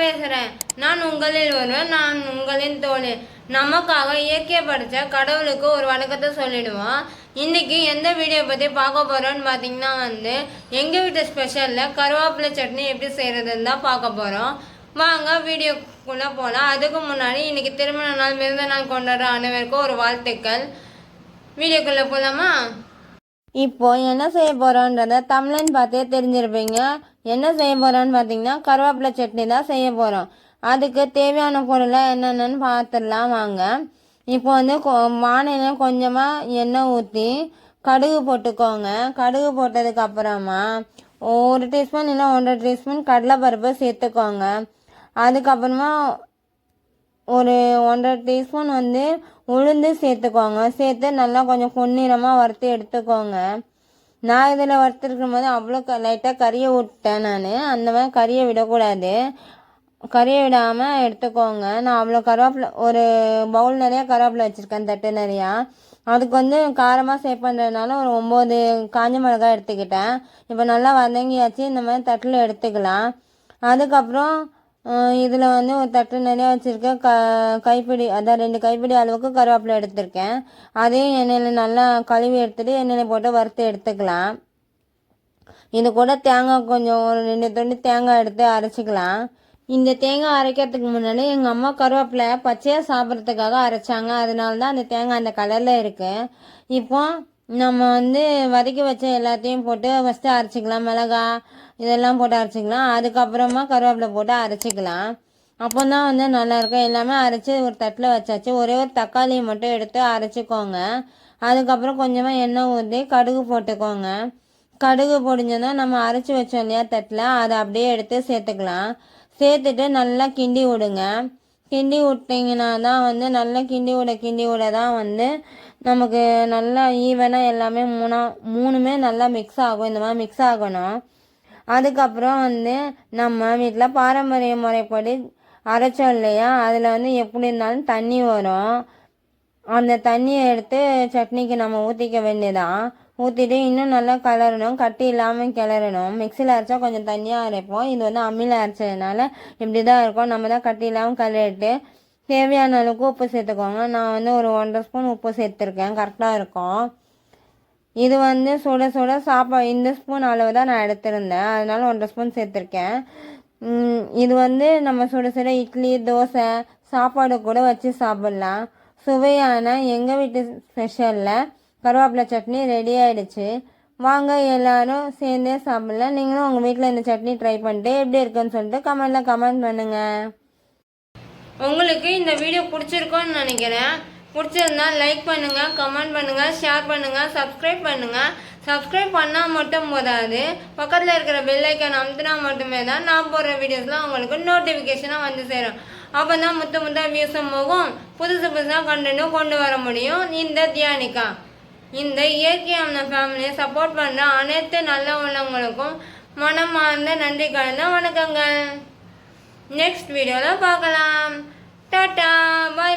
பேசுகிறேன் நான் உங்களில் ஒருவன் நான் உங்களின் தோழி. நமக்காக இயற்கை படித்த கடவுளுக்கு ஒரு வணக்கத்தை சொல்லிடுவோம். இன்றைக்கி எந்த வீடியோ பற்றி பார்க்க போகிறோன்னு பார்த்தீங்கன்னா வந்து எங்கள் வீட்டு ஸ்பெஷலில் கருவேப்பிலை சட்னி எப்படி செய்கிறதுன்னு தான் பார்க்க போகிறோம் வாங்க வீடியோக்குள்ளே போகலாம் அதுக்கு முன்னாடி இன்றைக்கி திருமண நாள் மிருந்த நாள் கொண்டாடுற அனைவருக்கும் ஒரு வாழ்த்துக்கள். வீடியோக்குள்ளே போகலாமா இப்போ என்ன செய்ய போகிறோன்றத தமிழன் பார்த்தே தெரிஞ்சிருப்பீங்க. என்ன செய்ய போகிறோன்னு பார்த்தீங்கன்னா கருவேப்பிலை சட்னி தான் செய்ய போகிறோம் அதுக்கு தேவையான பொருளை என்னென்னு பார்த்துடலாம் வாங்க. இப்போ வந்து வானிலையில் கொஞ்சமாக எண்ணெய் ஊற்றி கடுகு போட்டுக்கோங்க. கடுகு போட்டதுக்கு அப்புறமா ஒரு டீஸ்பூன் இல்லை ஒன்றரை டீஸ்பூன் கடலைப்பருப்பு சேர்த்துக்கோங்க. அதுக்கப்புறமா ஒரு ஒன்றரை டீஸ்பூன் வந்து உளுந்து சேர்த்துக்கோங்க. சேர்த்து நல்லா கொஞ்சம் பொன்னிறமாக வறுத்து எடுத்துக்கோங்க. நான் இதில் வறுத்துருக்கும் போது அவ்வளோ க லைட்டாக கறியை விட்டேன் நான். அந்த மாதிரி கறியை விடக்கூடாது. கறியை விடாமல் எடுத்துக்கோங்க. நான் அவ்வளோ கருவேப்பிலை ஒரு பவுல் நிறையா கருவேப்பிலை வச்சுருக்கேன் தட்டு நிறையா. அதுக்கு வந்து காரமாக சேவ் பண்ணுறதுனால ஒரு ஒம்பது காஞ்ச மிளகாய் எடுத்துக்கிட்டேன். இப்போ நல்லா வதங்கியாச்சு. இந்த மாதிரி தட்டில் எடுத்துக்கலாம். அதுக்கப்புறம் இதில் வந்து ஒரு தட்டு நிறையா வச்சுருக்கேன். க கைப்பிடி அதான் ரெண்டு கைப்பிடி அளவுக்கு கருவேப்பிலை எடுத்திருக்கேன். அதையும் எண்ணெயில் நல்லா கழுவி எடுத்துகிட்டு எண்ணெயில் போட்டு வறுத்து எடுத்துக்கலாம். இது கூட தேங்காய் கொஞ்சம் ஒரு ரெண்டு துண்டு தேங்காய் எடுத்து அரைச்சிக்கலாம். இந்த தேங்காய் அரைக்கிறதுக்கு முன்னாடி எங்கள் அம்மா கருவேப்பிலை பச்சையாக சாப்பிட்றதுக்காக அரைச்சாங்க. அதனால தான் அந்த தேங்காய் அந்த கலரில் இருக்குது இப்போ நம்ம வந்து வதக்கி வச்ச எல்லாத்தையும் போட்டு ஃபஸ்ட்டு அரைச்சிக்கலாம். மிளகா இதெல்லாம் போட்டு அரைச்சிக்கலாம். அதுக்கப்புறமா கருவேப்பிலை போட்டு அரைச்சிக்கலாம். அப்போ தான் வந்து நல்லாயிருக்கும் எல்லாமே அரைச்சி ஒரு தட்டில் வச்சாச்சு. ஒரே ஒரு தக்காளியை மட்டும் எடுத்து அரைச்சிக்கோங்க. அதுக்கப்புறம் கொஞ்சமாக எண்ணெய் ஊற்றி கடுகு போட்டுக்கோங்க. கடுகு பொடிஞ்சதுன்னா நம்ம அரைச்சி வச்சோம் இல்லையா தட்டில் அதை அப்படியே எடுத்து சேர்த்துக்கலாம். சேர்த்துட்டு நல்லா கிண்டி விடுங்க. கிண்டி விட்டிங்கன்னா தான் வந்து நல்லா கிண்டி விட கிண்டி விட தான் வந்து நமக்கு நல்லா ஈவனாக எல்லாமே மூணா மூணுமே நல்லா மிக்ஸ் ஆகும். இந்த மாதிரி மிக்ஸ் ஆகணும். அதுக்கப்புறம் வந்து நம்ம வீட்டில் பாரம்பரிய முறைப்படி அரைச்சோம் இல்லையா? அதில் வந்து எப்படி இருந்தாலும் தண்ணி வரும். அந்த தண்ணியை எடுத்து சட்னிக்கு நம்ம ஊற்றிக்க வேண்டியதான் ஊற்றிட்டு இன்னும் நல்லா கிளறணும். கட்டி இல்லாமல் கிளறணும். மிக்சியில் அரைச்சா கொஞ்சம் தண்ணியாக அரைப்போம். இது வந்து அம்மியில் அரைச்சதுனால இப்படி தான் இருக்கும். நம்ம தான் கட்டி இல்லாமல் கிளறிட்டு தேவையான அளவுக்கு உப்பு சேர்த்துக்கோங்க. நான் வந்து ஒரு ஒன்றரை ஸ்பூன் உப்பு சேர்த்துருக்கேன். கரெக்டாக இருக்கும். இது வந்து சுட சுட சாப்பாடு இந்த ஸ்பூன் அளவு தான் நான் எடுத்திருந்தேன். அதனால ஒன்றரை ஸ்பூன் சேர்த்துருக்கேன். இது வந்து நம்ம சுட சுட இட்லி தோசை சாப்பாடு கூட வச்சு சாப்பிட்லாம். சுவையான எங்கள் வீட்டு ஸ்பெஷலில் கருவேப்பிலை சட்னி ரெடி ஆகிடுச்சு வாங்க எல்லாரும் சேர்ந்தே சாப்பிட்லாம். நீங்களும் உங்கள் வீட்டில் இந்த சட்னி ட்ரை பண்ணிட்டு எப்படி இருக்குன்னு சொல்லிட்டு கமெண்டில் கமெண்ட் பண்ணுங்கள் உங்களுக்கு இந்த வீடியோ பிடிச்சிருக்கோன்னு நினைக்கிறேன். பிடிச்சிருந்தா லைக் பண்ணுங்கள் கமெண்ட் பண்ணுங்கள் ஷேர் பண்ணுங்கள் சப்ஸ்கிரைப் பண்ணுங்கள் சப்ஸ்கிரைப் பண்ணால் மட்டும் போதாது. பக்கத்தில் இருக்கிற பெல் அமுத்தினா மட்டுமே தான் நான் போடுற வீடியோஸ்லாம் உங்களுக்கு நோட்டிஃபிகேஷனாக வந்து சேரும். அப்போ தான் முத்த முத்தாக வியூஸும் போகும். புதுசு புதுசாக கண்டென்ட்டும் கொண்டு வர முடியும். இந்த தியானிக்கா இந்த இயற்கையான ஃபேமிலியை சப்போர்ட் பண்ணுற அனைத்து நல்ல உள்ளவங்களுக்கும் மனமார்ந்த நன்றி கலந்த வணக்கங்கள். நெக்ஸ்ட் வீடியோவில் பார்க்கலாம் டாட்டா பாய் பாய்